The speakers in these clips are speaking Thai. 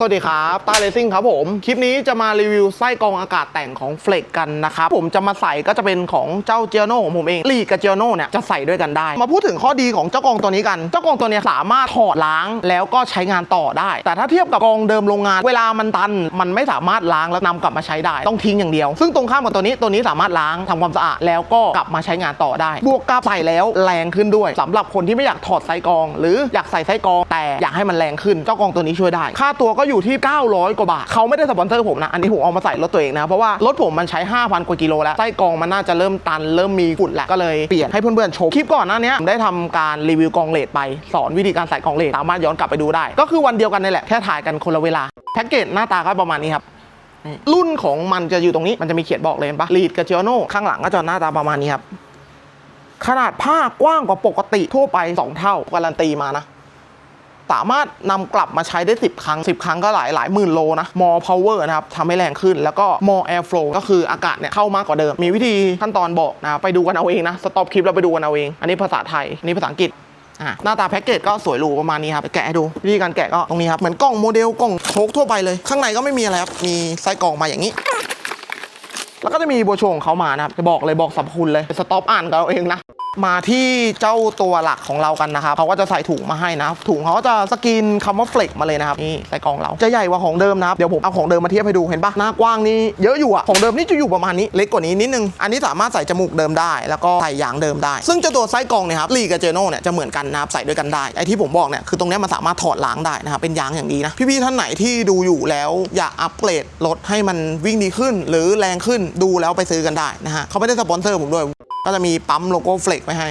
สวัสดีครับตาเลซิ่งครับผม คลิปนี้จะมารีวิวไส้กรองอากาศแต่งของเฟลกกันนะครับ ผมจะมาใส่ก็จะเป็นของเจ้าเจียโน่ของผมเองลีกับเจียโน่เนี่ยจะใส่ด้วยกันได้ มาพูดถึงข้อดีของเจ้ากรองตัวนี้กัน เจ้ากรองตัวนี้สามารถถอดล้างแล้วก็ใช้งานต่อได้ แต่ถ้าเทียบกับกรองเดิมโรงงาน เวลามันตัน มันไม่สามารถล้างแล้วนำกลับมาใช้ได้ ต้องทิ้งอย่างเดียว ซึ่งตรงข้ามกับตัวนี้ตัวนี้สามารถล้างทำความสะอาดแล้วก็กลับมาใช้งานต่อได้ บวกกับใส่แล้วแรงขึ้นด้วยสำหรับคนที่ไม่อยากถอดไส้กรอง หรืออยากใส่ไส้กรอง แต่อยากให้มันแรงขึ้นเจ้ากองตัวนี้ช่วยได้ ค่าตัวก็อยู่ที่ 900 กว่าบาทเขาไม่ได้สปอนเซอร์ผมนะอันนี้ผมเอามาใส่รถตัวเองนะเพราะว่ารถผมมันใช้ 5,000 กว่ากิโลแล้วไส้กองมันน่าจะเริ่มตันเริ่มมีฝุ่นแล้วก็เลยเปลี่ยนให้เพื่อนๆชมคลิปก่อนหน้านี้ผมได้ทำการรีวิวกองเลดไปสอนวิธีการใส่กองเลดสามารถย้อนกลับไปดูได้ ก็คือวันเดียวกันนี่แหละแค่ถ่ายกันคนละเวลาแพ็กเกจหน้าตาก็ประมาณนี้ครับรุ่นของมันจะอยู่ตรงนี้มันจะมีเขียนบอกเลยปะลีดกับเจโน่ข้างหลังก็จะหน้าตาประมาณนี้ครับขนาดผ้ากว้างกว่าปกติทั่วไป 2 เท่าการันตีมานะ สามารถนำกลับมาใช้ได้ 10 ครั้ง 10 ครั้งก็หลายหลายหมื่นโลนะ more power นะครับทำให้แรงขึ้น แล้วก็ more air flow ก็คืออากาศเนี่ยเข้ามากกว่าเดิม มีวิธีขั้นตอนบอกนะไปดูกันเอาเองนะสต็อปคลิปแล้วไปดูกันเอาเอง อันนี้ภาษาไทยอันนี้ภาษาอังกฤษหน้าตาแพ็กเกจก็สวยหรูประมาณนี้ครับแกะให้ดูวิธีการแกะก็ตรงนี้ครับเหมือนกล่องโมเดลกล่องโชคทั่วไปเลย ข้างในก็ไม่มีอะไรครับมีไส้กรองมาอย่างนี้ แล้วก็จะมีโบรชัวร์ของเขามานะครับจะบอกเลยบอกสรรพคุณเลยสต็อปอ่านกันเอาเองนะ มาที่เจ้าตัวหลักของเรากันนะครับเขาก็จะใส่ถุงมาให้นะ ถุงเขาก็จะสกรีนคำว่าเฟลกมาเลยนะครับนี่ใส่กล่องเราจะใหญ่กว่าของเดิมนะครับเดี๋ยวผมเอาของเดิมมาเทียบให้ดูเห็นปะหน้ากว้างนี่เยอะอยู่อะของเดิมนี่จะอยู่ประมาณนี้เล็กกว่านี้นิดนึงอันนี้สามารถใส่จมูกเดิมได้ แล้วก็ใส่ยางเดิมได้ ซึ่งเจ้าตัวไส้กรองเนี่ยครับลีกับเจโน่เนี่ยจะเหมือนกันนะครับใส่ด้วยกันได้ไอที่ผมบอกเนี่ยคือตรงนี้มันสามารถถอดล้างได้นะครับเป็นยางอย่างดีนะพี่ๆท่านไหนที่ดูอยู่แล้วอยากอัปเกรดรถให้มันวิ่งดีขึ้น หรือแรงขึ้นดูแล้วไปซื้อกันได้นะฮะเขาไม่ได้สปอนเซอร์ผมด้วย ก็จะมีปั๊มโลโก้เฟล็กไว้ให้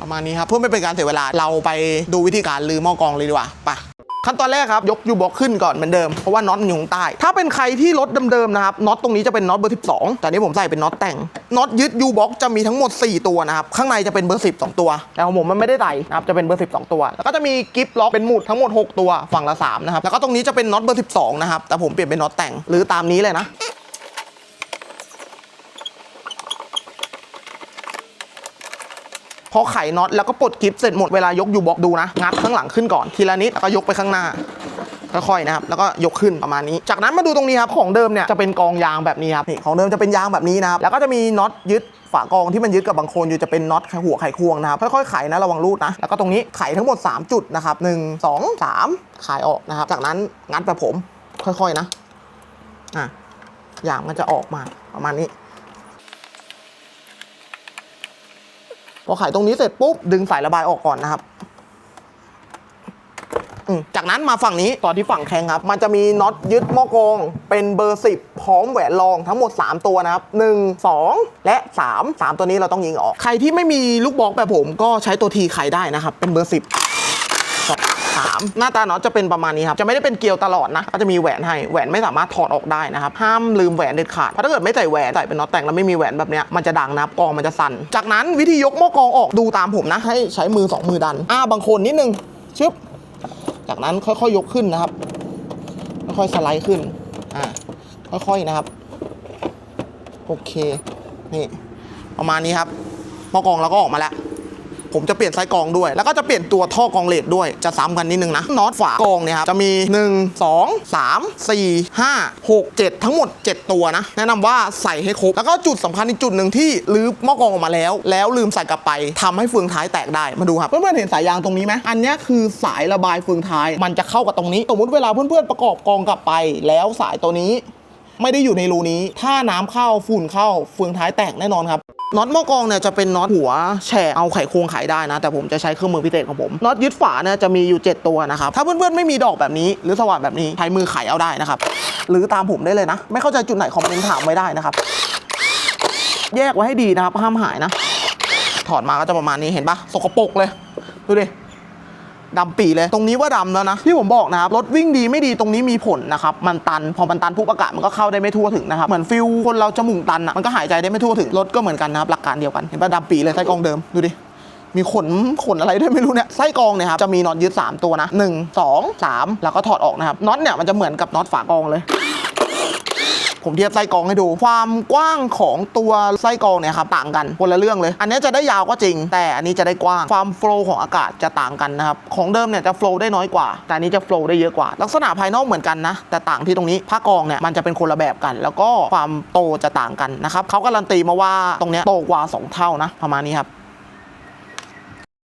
ประมาณนี้ครับ เพื่อไม่เป็นการเสียเวลาเราไปดูวิธีการลือหม้อกรองเลยดีกว่าไปขั้นตอนแรกครับ ยกยูบ็อกขึ้นก่อนเหมือนเดิม เพราะว่าน็อตมันอยู่ข้างใต้ ถ้าเป็นใครที่รถเดิมๆนะครับน็อตตรงนี้จะเป็นน็อตเบอร์ 12 แต่นี่ผมใส่เป็นน็อตแต่งน็อตยึดยูบ็อกจะมีทั้งหมด 4 ตัวนะครับ ข้างในจะเป็นเบอร์ 10 2 ตัว แต่ของผมมันไม่ได้ใส่นะครับจะเป็นเบอร์ 12 ตัว แล้วก็จะมีกิฟล็อกเป็นหมุดทั้งหมด 6 ตัวฝั่งละ3นะครับแล้วก็ตรงนี้จะเป็นน็อตเบอร์ 12 นะครับแต่ผมเปลี่ยนเป็นน็อตแต่งหรือตามนี้เลยนะ พอไขน็อตแล้วก็ปลดกิฟเสร็จหมดเวลายกยูบ็อกดูนะ งัดข้างหลังขึ้นก่อนทีละนิดแล้วก็ยกไปข้างหน้าค่อยๆนะครับ แล้วก็ยกขึ้นประมาณนี้ จากนั้นมาดูตรงนี้ครับ ของเดิมเนี่ยจะเป็นกองยางแบบนี้ครับ นี่ของเดิมจะเป็นยางแบบนี้นะครับ แล้วก็จะมีน็อตยึดฝากองที่มันยึดกับบางโคนอยู่จะเป็นน็อตหัวไขควงนะครับ ค่อยๆไขนะระวังรูดนะ แล้วก็ตรงนี้ไขทั้งหมด 3 จุดนะครับ1 2 3ขายออกนะครับ จากนั้นงัดแบบผมค่อยๆนะ อะ ยางมันจะออกมาประมาณนี้ พอไขตรงนี้เสร็จปุ๊บดึงสายระบายออกก่อนนะครับอืมจากนั้นมาฝั่งนี้ตอนที่ฝั่งแข้งครับ มันจะมีน็อตยึดหม้อกรองเป็นเบอร์ 10 พร้อมแหวนรองทั้งหมด 3 ตัวนะครับ 1 2 และ 3 3 ตัวนี้เราต้องยิงออก ใครที่ไม่มีลูกบล็อกแบบผมก็ใช้ตัวทีไขได้นะครับ เป็นเบอร์ 10 สามหน้าตาน็อตจะเป็นประมาณนี้ครับ จะไม่ได้เป็นเกลียวตลอดนะ ก็จะมีแหวนให้ แหวนไม่สามารถถอดออกได้นะครับ ห้ามลืมแหวนเด็ดขาด เพราะถ้าเกิดไม่ใส่แหวน ใส่เป็นน็อตแต่งแล้วไม่มีแหวนแบบเนี้ย มันจะดังนับกองมันจะสั่น จากนั้นวิธียกหม้อกองออกดูตามผมนะ ให้ใช้มือสองมือดันอ่าบางคนนิดนึง ชึบ จากนั้นค่อยๆยกขึ้นนะครับ ค่อยๆสไลด์ขึ้น อ่า ค่อยๆนะครับ โอเค นี่ ประมาณนี้ครับหม้อกองเราก็ออกมาแล้ว ผมจะเปลี่ยนไส้กองด้วย แล้วก็จะเปลี่ยนตัวท่อกองเลดด้วยจะซ้ำกันนิดนึงนะน็อตฝากองเนี่ยครับจะมี 1 2 3 4 5 6 7 ทั้งหมด 7 ตัวนะ แนะนำว่าใส่ให้ครบ แล้วก็จุดสำคัญอีกจุดหนึ่งที่ลืมหม้อกองออกมาแล้ว แล้วลืมใส่กลับไปทำให้เฟืองท้ายแตกได้มาดูครับเพื่อนๆเห็นสายยางตรงนี้ไหมอันนี้คือสายระบายเฟืองท้าย มันจะเข้ากับตรงนี้สมมติเวลาเพื่อนๆประกอบกองกลับไป แล้วสายตัวนี้ ไม่ได้อยู่ในรูนี้ ถ้าน้ำเข้าฝุ่นเข้าเฟืองท้ายแตกแน่นอนครับน็อตหม้อกรองเนี่ยจะเป็นน็อตหัวแฉกเอาไขควงไขได้นะ แต่ผมจะใช้เครื่องมือพิเศษของผมน็อตยึดฝาเนี่ยจะมีอยู่ 7 ตัวนะครับ ถ้าเพื่อนๆไม่มีดอกแบบนี้ หรือสว่านแบบนี้ใช้มือไขเอาได้นะครับ หรือตามผมได้เลยนะ ไม่เข้าใจจุดไหนคอมเมนต์ถามไว้ได้นะครับ แยกไว้ให้ดีนะครับห้ามหายนะ ถอดมาก็จะประมาณนี้เห็นปะสกปรกเลยดูดิ ดำปีเลย ตรงนี้ว่าดำแล้วนะ ที่ผมบอกนะครับ รถวิ่งดีไม่ดีตรงนี้มีผลนะครับ มันตัน พอมันตันปุ๊บอากาศมันก็เข้าได้ไม่ทั่วถึงนะครับ เหมือนฟิลคนเราจมูกตันอะ มันก็หายใจได้ไม่ทั่วถึง รถก็เหมือนกันนะครับ หลักการเดียวกัน เห็นป่ะดำปีเลยไส้กองเดิม ดูดิมีขนขนอะไรด้วยไม่รู้เนี่ยไส้กองเนี่ยครับจะมีน็อตยึด 3 ตัวนะ 1 2 3 แล้วก็ถอดออกนะครับน็อตเนี่ยมันจะเหมือนกับน็อตฝากองเลย ผมเทียบไส้กรองให้ดู ความกว้างของตัวไส้กรองเนี่ยครับต่างกันคนละเรื่องเลย อันนี้จะได้ยาวก็จริง แต่อันนี้จะได้กว้างความโฟล์ของอากาศจะต่างกันนะครับของเดิมเนี่ยจะโฟล์ได้น้อยกว่า แต่อันนี้จะโฟล์ได้เยอะกว่า ลักษณะภายนอกเหมือนกันนะ แต่ต่างที่ตรงนี้ผ้ากรองเนี่ยมันจะเป็นคนละแบบกัน แล้วก็ความโตจะต่างกันนะครับเขาการันตีมาว่าตรงเนี้ยโตกว่าสองเท่านะประมาณนี้ครับ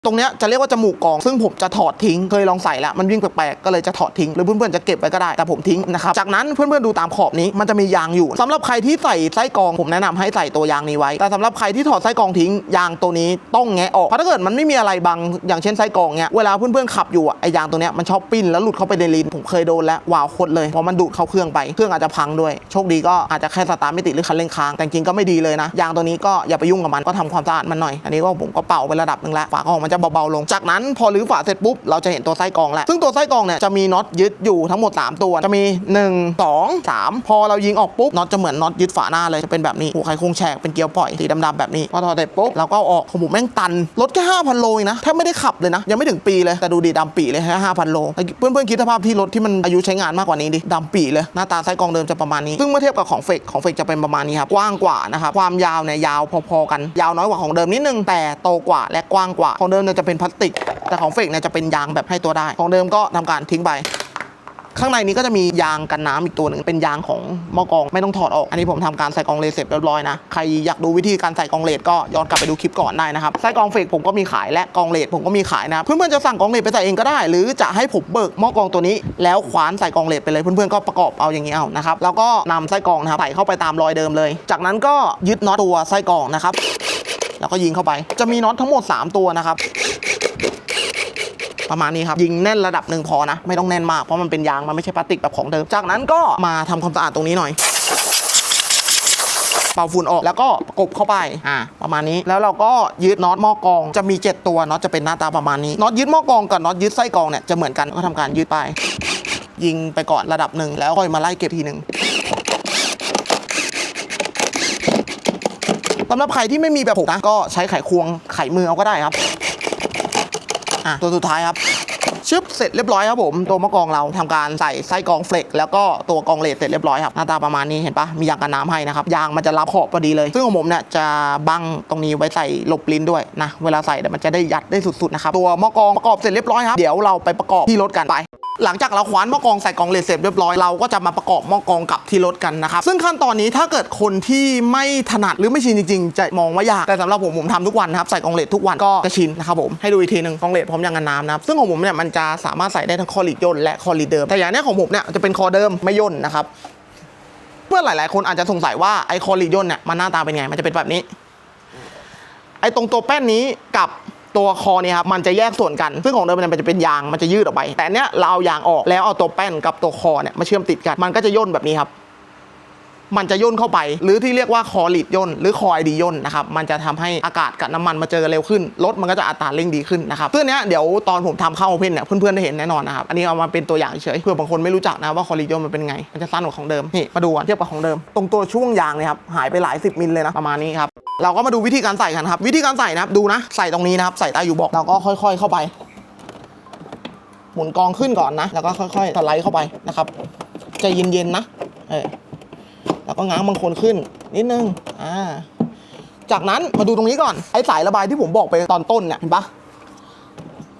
ตรงเนี้ยจะเรียกว่าจมูกกอง ซึ่งผมจะถอดทิ้ง เคยลองใส่แล้วมันวิ่งแปลกๆก็เลยจะถอดทิ้ง หรือเพื่อนๆจะเก็บไว้ก็ได้ แต่ผมทิ้งนะครับ จากนั้นเพื่อนๆดูตามขอบนี้มันจะมียางอยู่สำหรับใครที่ใส่ไส้กองผมแนะนำให้ใส่ตัวยางนี้ไว้ แต่สำหรับใครที่ถอดไส้กองทิ้งยางตัวนี้ต้องแงะออก เพราะถ้าเกิดมันไม่มีอะไรบังอย่างเช่นไส้กองเนี้ยเวลาเพื่อนๆขับอยู่อะไอยางตัวเนี้ยมันชอบปิ้นแล้วหลุดเข้าไปในลิ้นผมเคยโดนแล้ววาวคตรเลยเพราะมันดูดเข้าเครื่องไปเครื่องอาจจะพังด้วย โชคดีก็อาจจะแค่สตาร์ทไม่ติดหรือคันเร่งค้างแต่จริงก็ไม่ดีเลยนะยางตัวนี้ก็อย่าไปยุ่งกับมันก็ทำความสะอาดมันหน่อยอันนี้ก็ผมก็เป่าไประดับนึงแล้วฝาของมันจะเบาๆลง จากนั้นพอรื้อฝาเสร็จปุ๊บเราจะเห็นตัวไส้กรองแล้วซึ่งตัวไส้กรองเนี่ยจะมีน็อตยึดอยู่ทั้งหมด 3 ตัวจะมี 1 2 3 พอเรายิงออกปุ๊บน็อตจะเหมือนน็อตยึดฝาหน้าเลยจะเป็นแบบนี้หัวไขควงแฉกเป็นเกลียวปล่อยสีดำๆแบบนี้พอถอดเสร็จปุ๊บเราก็ออกของผมแม่งตันรถแค่5,000โลเองนะแทบไม่ได้ขับเลยนะ ยังไม่ถึงปีเลยแต่ดูดีดำปีเลยแค่5,000โลเพื่อนๆคิดสภาพที่รถที่มันอายุใช้งานมากกว่านี้ดิดำปีเลยหน้าตาไส้กรองเดิมจะประมาณนี้ ซึ่งเมื่อเทียบกับของเฟกของเฟกจะเป็นประมาณนี้ครับกว้างกว่านะครับความยาวเนี่ยยาวพอๆกันยาวน้อยกว่าของเดิมนิดนึงแต่โตกว่าและกว้างกว่าของเดิมเนี่ยจะเป็นพลาสติก แต่ของเฟกเนี่ยจะเป็นยางแบบให้ตัวได้ ของเดิมก็ทำการทิ้งไปข้างในนี้ก็จะมียางกันน้ำอีกตัวหนึ่งเป็นยางของหม้อกรองไม่ต้องถอดออก อันนี้ผมทำการใส่กองเลสเสร็จเรียบร้อยนะ ใครอยากดูวิธีการใส่กองเลสก็ย้อนกลับไปดูคลิปก่อนได้นะครับไส้กองเฟกผมก็มีขายและกองเลสผมก็มีขายนะเพื่อนๆจะสั่งกองเลสไปใส่เองก็ได้ หรือจะให้ผมเบิกหม้อกรองตัวนี้ แล้วคว้านใส่กองเลสไปเลยเพื่อนๆก็ประกอบเอาอย่างนี้เอานะครับแล้วก็นำไส้กองนะครับใส่เข้าไปตามรอยเดิมเลย จากนั้นก็ยึดน็อตตัวไส้กองนะครับ แล้วก็ยิงเข้าไป จะมีน็อตทั้งหมด 3 ตัวนะครับประมาณนี้ครับ ยิงแน่นระดับหนึ่งพอนะ ไม่ต้องแน่นมาก เพราะมันเป็นยาง มันไม่ใช่พลาสติกแบบของเดิม จากนั้นก็มาทำความสะอาดตรงนี้หน่อย เป่าฝุ่นออกแล้วก็ประกบเข้าไปอ่าประมาณนี้แล้วเราก็ยึดน็อตหม้อกองจะมี 7 ตัวน็อตจะเป็นหน้าตาประมาณนี้น็อตยึดหม้อกองกับน็อตยึดไส้กองเนี่ยจะเหมือนกันก็ทำการยึดไป ยิงไปก่อนระดับหนึ่งแล้วค่อยมาไล่เก็บทีหนึ่ง สำหรับใครที่ไม่มีแบบผมนะก็ใช้ไขควงไขมือเอาก็ได้ครับอะตัวสุดท้ายครับชึบเสร็จเรียบร้อยครับผมตัวมะกรองเราทำการใส่ไส้กรองเฟลกแล้วก็ตัวกรองเลสเสร็จเรียบร้อยครับหน้าตาประมาณนี้เห็นปะมียางกันน้ำให้นะครับยางมันจะรับขอบพอดีเลย ซึ่งของผมเนี่ยจะบังตรงนี้ไว้ใส่หลบลิ้นด้วยนะเวลาใส่เดี๋ยวมันจะได้ยัดได้สุดๆนะครับตัวมะกรองประกอบเสร็จเรียบร้อยครับเดี๋ยวเราไปประกอบที่รถกันไป หลังจากเราคว้านหม้อกรองใส่กองเลสเสร็จเรียบร้อยเราก็จะมาประกอบหม้อกรองกับที่รถกันนะครับซึ่งขั้นตอนนี้ถ้าเกิดคนที่ไม่ถนัดหรือไม่ชินจริงๆจะมองว่ายากแต่สำหรับผมผมทำทุกวันนะครับใส่กองเลสทุกวันก็จะชินนะครับผมให้ดูอีกทีหนึ่งกองเลสพร้อมยางกันน้ำนะครับซึ่งของผมเนี่ยมันจะสามารถใส่ได้ทั้งคอลีดย่นและคอลีดเดิมแต่อย่างนี้ของผมเนี่ยจะเป็นคอเดิมไม่ย่นนะครับเพื่อนหลาย ๆ คนอาจจะสงสัยว่าไอคอลีดย่นเนี่ยมันหน้าตาเป็นไงมันจะเป็นแบบนี้ ไอ้ตรงตัวแป้นนี้กับ ตัวคอเนี่ยครับมันจะแยกส่วนกัน ซึ่งของเดิมมันจะเป็นยางมันจะยืดออกไป แต่เนี้ยเราเอายางออกแล้วเอาตัวแป้นกับตัวคอเนี่ยมาเชื่อมติดกัน มันก็จะย่นแบบนี้ครับมันจะย่นเข้าไป หรือที่เรียกว่าคอลีดย่นหรือคอไอดีย่นนะครับมันจะทำให้อากาศกับน้ำมันมาเจอเร็วขึ้นรถมันก็จะอัตราเร่งดีขึ้นนะครับซึ่งเนี้ยเดี๋ยวตอนผมทำเข้าโอเพนเนี่ยเพื่อนๆได้เห็นแน่นอนนะครับอันนี้เอามาเป็นตัวอย่างเฉยเพื่อบางคนไม่รู้จักนะว่าคอลีดย่นมันเป็นไง มันจะสั้นกว่าของเดิมนี่มาดูกันเทียบกับของเดิม ตรงตัวช่วงยางเนี่ยครับหายไปหลายสิบมิลเลยนะประมาณนี้ครับ เราก็มาดูวิธีการใส่กันครับ วิธีการใส่นะครับดูนะใส่ตรงนี้นะครับใส่ใต้ยูบอกเราก็ค่อย ๆ เข้าไป หมุนกองขึ้นก่อนนะแล้วก็ค่อยๆสไลด์เข้าไปนะครับใจเย็นๆนะเออแล้วก็ง้างบางคนขึ้น นิดนึงอ่าจากนั้นมาดูตรงนี้ก่อนไอ้สายระบายที่ผมบอกไปตอนต้นเนี่ยเห็นปะ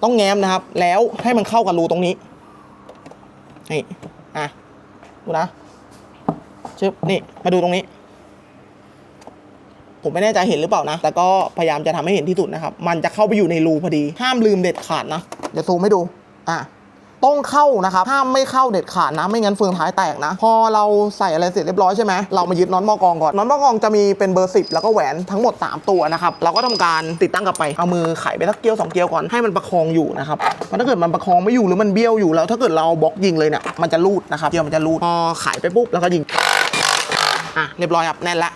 ต้องแง้มนะครับ แล้วให้มันเข้ากับรูตรงนี้นี่อะดูนะชึบนี่มาดูตรงนี้ ผมไม่แน่ใจเห็นหรือเปล่านะ แต่ก็พยายามจะทำให้เห็นที่สุดนะครับ มันจะเข้าไปอยู่ในรูพอดี ห้ามลืมเด็ดขาดนะเดี๋ยวซูมให้ดู อะต้องเข้านะครับ ห้ามไม่เข้าเด็ดขาดนะ ไม่งั้นเฟืองท้ายแตกนะ พอเราใส่อะไรเสร็จเรียบร้อยใช่ไหม เรามายึดน็อตมอกรองก่อน น็อตมอกรองจะมีเป็นเบอร์ 10 แล้วก็แหวนทั้งหมด 3 ตัวนะครับ เราก็ทำการติดตั้งกลับไป เอามือไขไปสักเกลียวสองเกลียวก่อน ให้มันประคองอยู่นะครับ เพราะถ้าเกิดมันประคองไม่อยู่หรือมันเบี้ยวอยู่แล้ว ถ้าเกิดเราบล็อกยิงเลยเนี่ย มันจะรูดนะครับ เกลียวมันจะรูด พอไขไปปุ๊บแล้วก็ยิง อะ เรียบร้อยครับ แน่นละ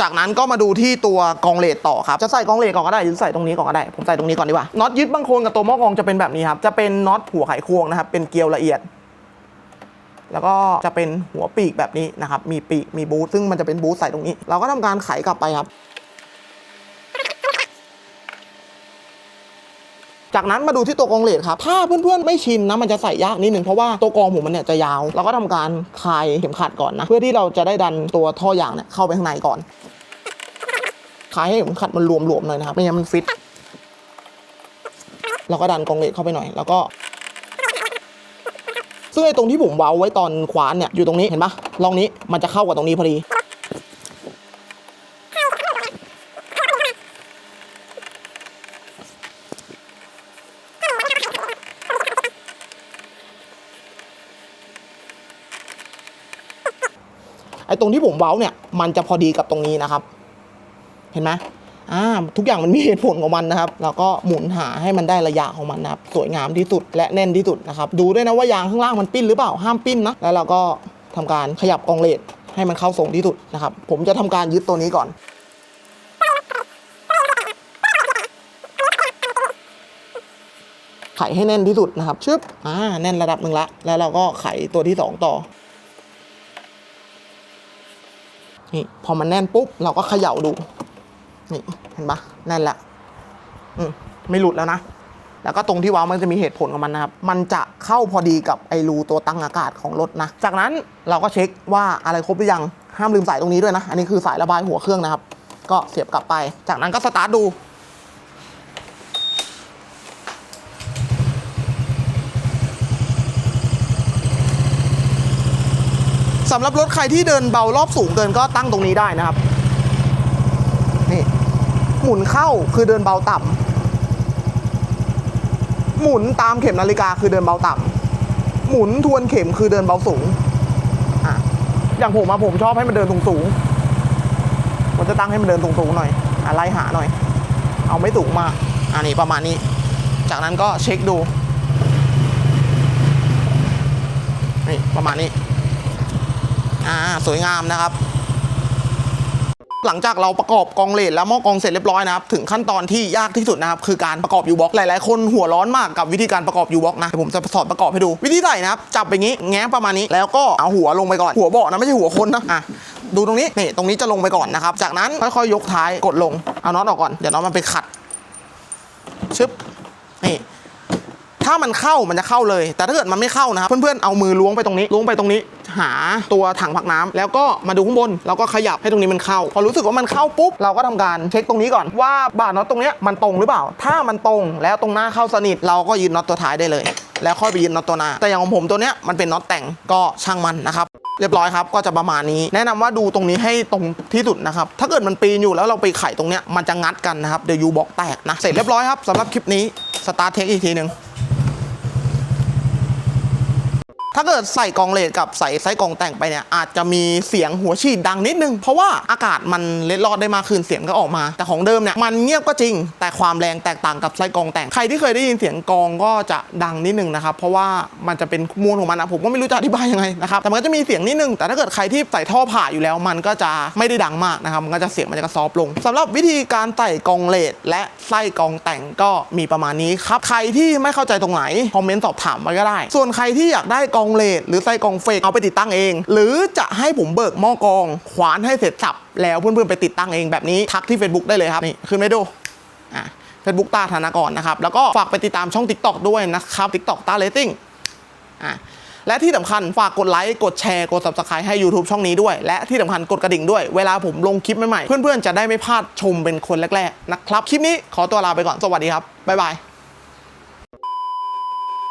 จากนั้นก็มาดูที่ตัวกองเลดต่อครับ จะใส่กองเลดก่อนก็ได้หรือใส่ตรงนี้ก่อนก็ได้ ผมใส่ตรงนี้ก่อนดีกว่า น็อตยึดบางโคนกับตัวหม้อกองจะเป็นแบบนี้ครับ จะเป็นน็อตหัวไขควงนะครับ เป็นเกลียวละเอียด แล้วก็จะเป็นหัวปีกแบบนี้นะครับ มีปีก มีบูทซึ่งมันจะเป็นบูทใส่ตรงนี้ เราก็ทำการไขกลับไปครับ จากนั้นมาดูที่ตัวกรองเลดครับ ถ้าเพื่อนๆไม่ชินนะมันจะใส่ยากนิดนึงเพราะว่าตัวกรองผมมันเนี่ยจะยาว เราก็ทำการคลายเข็มขัดก่อนนะ เพื่อที่เราจะได้ดันตัวท่อยางเนี่ยเข้าไปข้างในก่อน คลายให้เข็มขัดมันรวมๆหน่อยนะครับไม่งั้นมันฟิต เราก็ดันกรองเลดเข้าไปหน่อย แล้วก็ซึ่งไอ้ตรงที่ผมเว้าไว้ตอนขวานเนี่ยอยู่ตรงนี้เห็นปะลองนี้มันจะเข้ากับตรงนี้พอดี ไอ้ตรงที่ผมเว้าเนี่ยมันจะพอดีกับตรงนี้นะครับ เห็นไหมอ่าทุกอย่างมันมีเหตุผลของมันนะครับ แล้วก็หมุนหาให้มันได้ระยะของมันนะครับสวยงามที่สุดและแน่นที่สุดนะครับ ดูด้วยนะว่ายางข้างล่างมันปิ้นหรือเปล่าห้ามปิ้นนะแล้วเราก็ทำการขยับกองเลดให้มันเข้าทรงที่สุดนะครับ ผมจะทำการยึดตัวนี้ก่อนไขให้แน่นที่สุดนะครับชึบอ่าแน่นระดับหนึ่งละแล้วเราก็ไขตัวที่สองต่อ นี่พอมันแน่นปุ๊บเราก็เขย่าดู นี่เห็นปะแน่นละอืมไม่หลุดแล้วนะ แล้วก็ตรงที่ว้ามันจะมีเหตุผลของมันนะครับ มันจะเข้าพอดีกับไอรูตัวตั้งอากาศของรถนะ จากนั้นเราก็เช็คว่าอะไรครบหรือยัง ห้ามลืมสายตรงนี้ด้วยนะ อันนี้คือสายระบายหัวเครื่องนะครับ ก็เสียบกลับไป จากนั้นก็สตาร์ทดู สำหรับรถใครที่เดินเบารอบสูงเกินก็ตั้งตรงนี้ได้นะครับ นี่หมุนเข้าคือเดินเบาต่ำหมุนตามเข็มนาฬิกาคือเดินเบาต่ำหมุนทวนเข็มคือเดินเบาสูงอะอย่างผมมาผมชอบให้มันเดินสูงสูงผมจะตั้งให้มันเดินสูงสูงๆหน่อยอะไล่หาหน่อย เอาไม่สูงมากอันนี้ประมาณนี้ จากนั้นก็เช็คดูนี่ประมาณนี้ อ่าสวยงามนะครับ หลังจากเราประกอบกองเลดและหม้อกองเสร็จเรียบร้อยนะครับ ถึงขั้นตอนที่ยากที่สุดนะครับคือการประกอบยูบ็อกหลายๆ คนหัวร้อนมากกับวิธีการประกอบยูบ็อกนะเดี๋ยวผมจะสอนประกอบให้ดูวิธีใส่นะครับจับไปงี้แง้มประมาณนี้แล้วก็เอาหัวลงไปก่อนหัวเบาะนะไม่ใช่หัวคนนะอะดูตรงนี้นี่ตรงนี้จะลงไปก่อนนะครับ จากนั้นค่อยๆยกท้ายกดลงเอาน็อตออกก่อนเดี๋ยวน็อตมันไปขัดชึบนี่ถ้ามันเข้ามันจะเข้าเลย แต่ถ้าเกิดมันไม่เข้านะครับ เพื่อนๆเอามือล้วงไปตรงนี้ล้วงไปตรงนี้ หาตัวถังผักน้ำแล้วก็มาดูข้างบนแล้วก็ขยับให้ตรงนี้มันเข้า พอรู้สึกว่ามันเข้าปุ๊บเราก็ทำการเช็คตรงนี้ก่อนว่าบาร์น็อตตรงเนี้ยมันตรงหรือเปล่า ถ้ามันตรงแล้วตรงหน้าเข้าสนิทเราก็ยืนน็อตตัวท้ายได้เลย แล้วค่อยไปยืนน็อตตัวหน้า แต่อย่างของผมตัวเนี้ยมันเป็นน็อตแต่งก็ช่างมันนะครับเรียบร้อยครับ ก็จะประมาณนี้ แนะนำว่าดูตรงนี้ให้ตรงที่สุดนะครับ ถ้าเกิดมันปีนอยู่แล้วเราไปไขตรงเนี้ยมันจะงัดกันนะครับ เดี๋ยวยูบอกแตกนะ เสร็จเรียบร้อยครับสำหรับคลิปนี้ สตาร์ทเทคอีกทีหนึ่ง ถ้าเกิดใส่กองเลดกับใส่ไส้กองแต่งไปเนี่ยอาจจะมีเสียงหัวฉีดดังนิดนึง เพราะว่าอากาศมันเล็ดลอดได้มากขึ้นเสียงก็ออกมา แต่ของเดิมเนี่ยมันเงียบก็จริง แต่ความแรงแตกต่างกับไส้กองแต่ง ใครที่เคยได้ยินเสียงกองก็จะดังนิดนึงนะครับ เพราะว่ามันจะเป็นมวลของมันนะผมก็ไม่รู้จะอธิบายยังไงนะครับแต่มันก็จะมีเสียงนิดนึงแต่ถ้าเกิดใครที่ใส่ท่อผ่าอยู่แล้ว มันก็จะไม่ได้ดังมากนะครับมันก็จะเสียงมันจะกระซอฟลงสำหรับวิธีการใส่กองเลดและไส้กองแต่งก็มีประมาณนี้ครับใครที่ไม่เข้าใจตรงไหนคอมเมนต์สอบถามมาก็ได้ ส่วนใครที่อยากได้กองเลดหรือไส้กองเฟกเอาไปติดตั้งเอง หรือจะให้ผมเบิกหม้อกองขวานให้เสร็จสับแล้วเพื่อนๆไปติดตั้งเองแบบนี้ทักที่ Facebook ได้เลยครับนี่ขึ้นไว้ดูอะ Facebook ตาธนากรนะครับแล้วก็ฝากไปติดตามช่อง TikTok ด้วยนะครับ TikTok ตาเลตติ้งอะและที่สำคัญฝากกดไลค์ กดแชร์ กด Subscribe ให้ YouTube ช่องนี้ด้วย และที่สำคัญกดกระดิ่งด้วย เวลาผมลงคลิปใหม่ๆ เพื่อนๆ จะได้ไม่พลาดชมเป็นคนแรกๆ นะครับ คลิปนี้ขอตัวลาไปก่อน สวัสดีครับ บ๊ายบาย